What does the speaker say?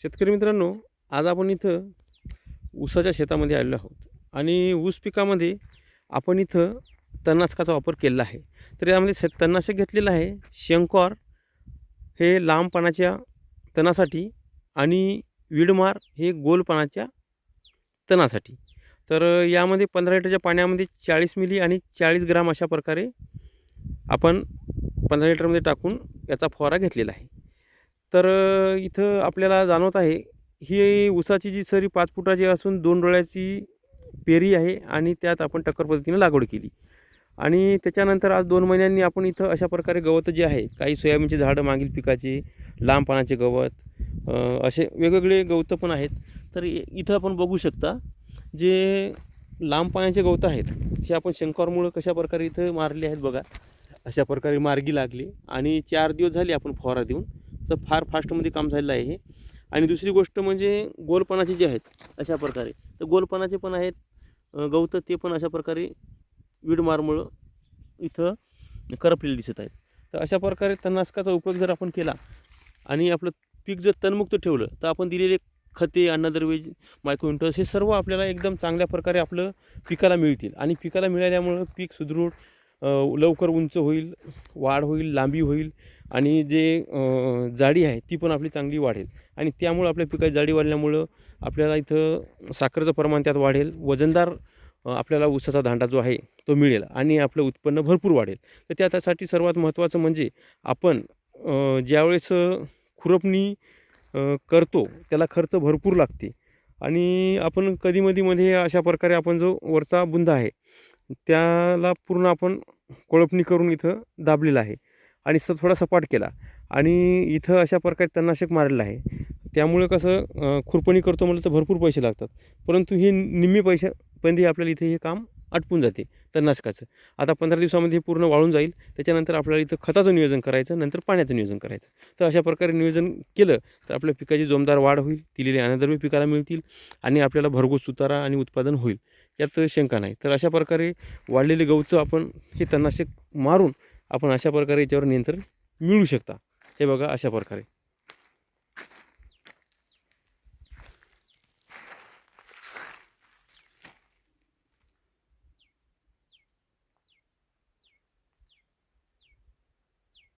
शेतकरी मित्रांनो आज आपण इथं ऊसाच्या शेतामध्ये आलेलो आहोत. आणि ऊस पिकामध्ये आपण इथं तणनाशकाचा वापर केलेला आहे. तर यामध्ये शेत तणनाशक घेतलेलं आहे शंकॉर हे लांब पानाच्या तणासाठी आणि विडमार हे गोल पानाच्या तणासाठी. तर यामध्ये पंधरा लिटरच्या पाण्यामध्ये चाळीस मिली आणि चाळीस ग्राम अशा प्रकारे आपण पंधरा लिटरमध्ये टाकून याचा फवारा घेतलेला आहे. तर इथं आपल्याला जाणवत आहे ही ऊसाची जी सरी पाच फुटाची असून दोन डोळ्याची पेरी आहे आणि त्यात आपण टक्कर पद्धतीने लागवड केली. आणि त्याच्यानंतर आज दोन महिन्यांनी आपण इथं अशा प्रकारे गवत जे आहे काही सोयाबीनचे झाडं मागील पिकाचे लांब पानाचे गवत असे वेगवेगळे गवतं पण आहेत. तर इ- इथं आपण बघू शकता जे लांब पाण्याचे गवत आहेत हे आपण शंकरमुळं कशा प्रकारे इथं मारले आहेत बघा. अशा प्रकारे मार्गी लागली आणि चार दिवस झाले आपण फवारा देऊन तर फार फास्टमध्ये काम झालेलं आहे हे. आणि दुसरी गोष्ट म्हणजे गोलपणाचे जे आहेत अशा प्रकारे. तर गोलपणाचे पण आहेत गवतं ते पण अशा प्रकारे विडमारमुळं इथं करपलेले दिसत आहेत. तर अशा प्रकारे तणनाशकाचा उपयोग जर आपण केला आणि आपलं पीक जर तणमुक्त ठेवलं तर आपण दिलेले खते अन्नद्रव्य मायक्रोइंटर्स हे सर्व आपल्याला एकदम चांगल्या प्रकारे आपलं पिकाला मिळतील. आणि पिकाला मिळाल्यामुळं पीक सुदृढ लवकर उंच होईल वाढ होईल लांबी होईल आणि जे जाडी आहे ती पण आपली चांगली वाढेल. आणि त्यामुळं आपल्या पिकाची जाडी वाढल्यामुळं आपल्याला इथं साखरेचं प्रमाण त्यात वाढेल. वजनदार आपल्याला ऊसाचा दांडा जो आहे तो मिळेल आणि आपलं उत्पन्न भरपूर वाढेल. तर त्या- त्यासाठी सर्वात महत्त्वाचं म्हणजे आपण ज्यावेळेस खुरपणी करतो त्याला खर्च भरपूर लागते. आणि आपण कधीमधीमध्ये अशा प्रकारे आपण जो वरचा बुंदा आहे त्याला पूर्ण आपण कोळपणी करून इथं दाबलेला आहे. आणि स थोडा सपाट केला. आणि इथं अशा प्रकारे तणनाशक मारलेलं आहे. त्यामुळे कसं खुरपणी करतो म्हटलं तर भरपूर पैसे लागतात. परंतु हे निम्मे पैशापर्यंत आपल्याला इथे हे काम आटपून जाते तणनाशकाचं. आता पंधरा दिवसामध्ये हे पूर्ण वाळून जाईल. त्याच्यानंतर आपल्याला इथं खताचं नियोजन करायचं नंतर पाण्याचं नियोजन करायचं. तर अशा प्रकारे नियोजन केलं तर आपल्या पिकाची जोमदार वाढ होईल दिलेले अन्नद्रव्य पिकाला मिळतील आणि आपल्याला भरघोस सुतारा आणि उत्पादन होईल. यात शंका नाही. तर अशा प्रकारे वाढलेले गवतं आपण हे तणनाशक मारून आपण अशा प्रकारे याच्यावर नियंत्रण मिळू शकता. हे बघा अशा प्रकारे.